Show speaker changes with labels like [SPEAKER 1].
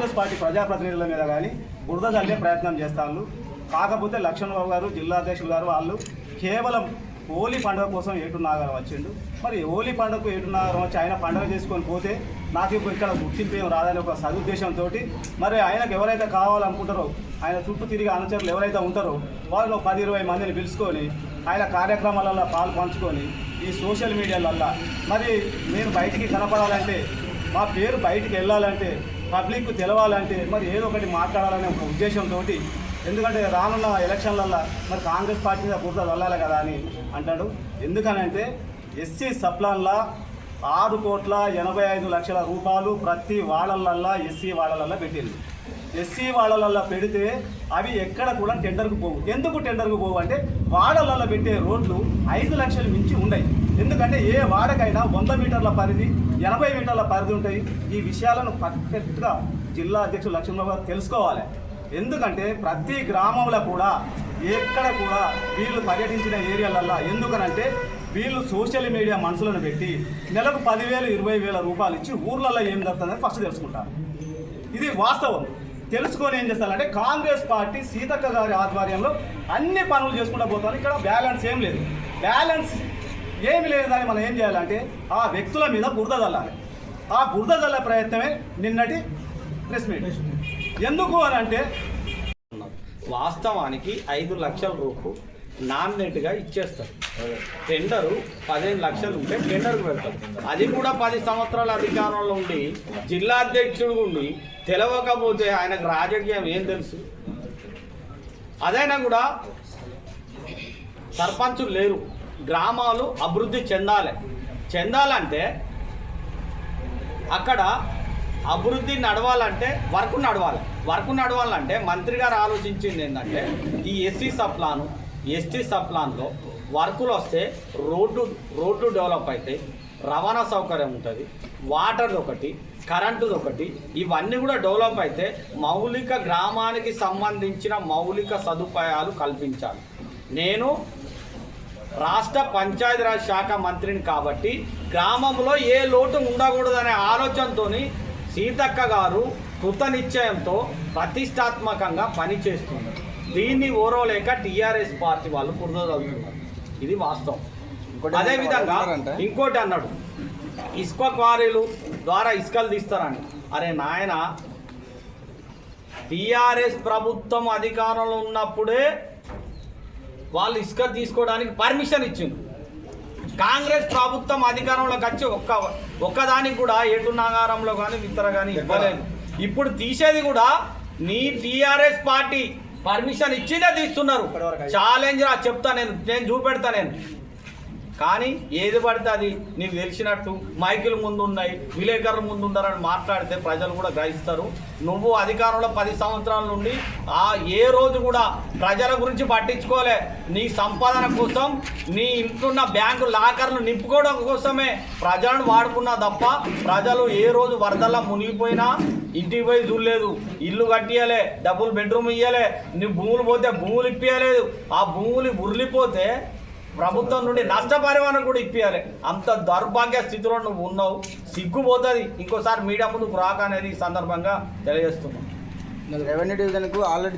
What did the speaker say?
[SPEAKER 1] Congress party ప్రజాప్రతినిధుల మీద కానీ బురద చల్లే ప్రయత్నం చేస్తారు కాకపోతే లక్ష్మణ్ బాబు గారు జిల్లా అధ్యక్షులు గారు వాళ్ళు కేవలం హోలీ పండుగ కోసం ఏటున్నాగారం వచ్చిండు. మరి హోలీ పండుగకు ఏటున్నాగారం వచ్చి ఆయన పండుగ చేసుకొని పోతే నాకు ఇప్పుడు ఇక్కడ గుర్తింపు ఏం రాదని ఒక సదుద్దేశంతో మరి ఆయనకు ఎవరైతే కావాలనుకుంటారో ఆయన చుట్టూ తిరిగి అనుచరులు ఎవరైతే ఉంటారో వాళ్ళు పది ఇరవై మందిని పిలుచుకొని ఆయన కార్యక్రమాలలో పాల్పంచుకొని ఈ సోషల్ మీడియాలల్లో మరి నేను బయటికి కనపడాలంటే మా పేరు బయటికి వెళ్ళాలంటే పబ్లిక్ తెలవాలంటే మరి ఏదో ఒకటి మాట్లాడాలనే ఒక ఉద్దేశంతో ఎందుకంటే రానున్న ఎలక్షన్లల్లో మరి కాంగ్రెస్ పార్టీ మీద బురద వెళ్ళాలి కదా అని అంటాడు. ఎందుకనంటే ఎస్సీ సప్లాన్లా ఆరు కోట్ల ఎనభై ఐదు లక్షల రూపాయలు ప్రతి వాళ్ళల్లో ఎస్సీ వాళ్ళల్లో పెట్టింది. ఎస్సీ వాళ్ళల్లో పెడితే అవి ఎక్కడ కూడా టెండర్కు పోవు. ఎందుకు టెండర్కు పోవు అంటే వాడలలో పెట్టే రోడ్లు ఐదు లక్షలు మించి ఉన్నాయి ఎందుకంటే ఏ వాడకైనా వంద మీటర్ల పరిధి ఎనభై మీటర్ల పరిధి ఉంటాయి. ఈ విషయాలను పర్ఫెక్ట్గా జిల్లా అధ్యక్షుడు లక్ష్మణరావు తెలుసుకోవాలి. ఎందుకంటే ప్రతి గ్రామంలో కూడా ఎక్కడ కూడా వీళ్ళు పర్యటించిన ఏరియాలల్లో ఎందుకనంటే వీళ్ళు సోషల్ మీడియా మనసులను పెట్టి నెలకు పదివేలు ఇరవై వేల రూపాయలు ఇచ్చి ఊర్లలో ఏం జరుగుతుందని ఫస్ట్ తెలుసుకుంటారు. ఇది వాస్తవం. తెలుసుకొని ఏం చేస్తారంటే కాంగ్రెస్ పార్టీ సీతక్క గారి ఆధ్వర్యంలో అన్ని పనులు చేసుకుంటూ పోతారు. ఇక్కడ బ్యాలెన్స్ ఏం లేదు. బ్యాలెన్స్ ఏమి లేదని మనం ఏం చేయాలంటే ఆ వ్యక్తుల మీద బురద చల్లాలి ఆ బురద చల్లే ప్రయత్నమే నిన్నటి ప్రెస్ మీట్. ఎందుకు అని అంటే
[SPEAKER 2] వాస్తవానికి ఐదు లక్షల రూపు నామినేట్గా ఇచ్చేస్తారు. టెండరు పదిహేను లక్షలు ఉంటే టెండర్కి పెడతారు. అది కూడా పది సంవత్సరాల అధికారంలో ఉండి జిల్లా అధ్యక్షుడు ఉండి తెలవకపోతే ఆయనకు రాజకీయం ఏం తెలుసు? అదైనా కూడా సర్పంచులు లేరు. గ్రామాలు అభివృద్ధి చెందాలి. చెందాలంటే అక్కడ అభివృద్ధి నడవాలంటే వర్క్ నడవాలి. వర్క్ నడవాలంటే మంత్రి గారు ఆలోచించింది ఏంటంటే ఈ ఎస్సీ సప్లాను ఎస్టీ సప్లాన్లో వర్కులు వస్తే రోడ్డు రోడ్లు డెవలప్ అవుతాయి రవాణా సౌకర్యం ఉంటుంది. వాటర్ ఒకటి కరెంటుది ఒకటి ఇవన్నీ కూడా డెవలప్ అయితే మౌలిక గ్రామానికి సంబంధించిన మౌలిక సదుపాయాలు కల్పించాలి. నేను రాష్ట్ర పంచాయతీరాజ్ శాఖ మంత్రిని కాబట్టి గ్రామంలో ఏ లోటు ఉండకూడదనే ఆలోచనతోని సీతక్క గారు కృత నిశ్చయంతో ప్రతిష్టాత్మకంగా పనిచేస్తున్నారు. దీన్ని ఓరవలేక టీఆర్ఎస్ పార్టీ వాళ్ళు కుర్రదలుతున్నారు ఇది వాస్తవం. అదేవిధంగా ఇంకోటి అన్నాడు. ఇసుక క్వారీలు ద్వారా ఇసుకలు తీస్తారని. అరే నాయన టీఆర్ఎస్ ప్రభుత్వం అధికారంలో ఉన్నప్పుడే వాళ్ళు ఇసుక తీసుకోవడానికి పర్మిషన్ ఇచ్చింది కాంగ్రెస్ ప్రభుత్వం అధికారంలోకి వచ్చి ఒక్క ఒక్కదానికి కూడా ఏటు నాగారంలో కానీ ఇతర కానీ ఇవ్వలేదు. ఇప్పుడు తీసేది కూడా నీ టీఆర్ఎస్ పార్టీ. పర్మిషన్ ఇచ్చిందే తీస్తున్నారు. ఛాలెంజ్ రా చెప్తా నేను నేను చూపెడతా నేను. కానీ ఏది పడితే అది నీకు తెలిసినట్టు మైకులు ముందు ఉన్నాయి విలేకరులు ముందు ఉన్నారని మాట్లాడితే ప్రజలు కూడా గ్రహిస్తారు. నువ్వు అధికారంలో పది సంవత్సరాల నుండి ఆ ఏ రోజు కూడా ప్రజల గురించి పట్టించుకోలే. నీ సంపాదన కోసం నీ ఇంట్లున్న బ్యాంకు లాకర్లు నింపుకోవడం కోసమే ప్రజలను వాడుకున్నా తప్ప ప్రజలు ఏ రోజు వరదల్లో మునిగిపోయినా ఇంటికి పోయి చూడలేదు. ఇల్లు కట్టియలే డబుల్ బెడ్రూమ్ ఇయ్యలే నీ భూములు పోతే భూములు ఇప్పియలేదు ఆ భూములు ఉరిలిపోతే ప్రభుత్వం నుండి నష్టపరిమాణం కూడా ఇప్పించాలి అంత దౌర్భాగ్య స్థితిలో నువ్వు ఉన్నావు. సిగ్గుపోతుంది. ఇంకోసారి మీడియా ముందుకు రాక అనేది ఈ సందర్భంగా తెలియజేస్తున్నాం.
[SPEAKER 3] Revenue డివిజన్కు already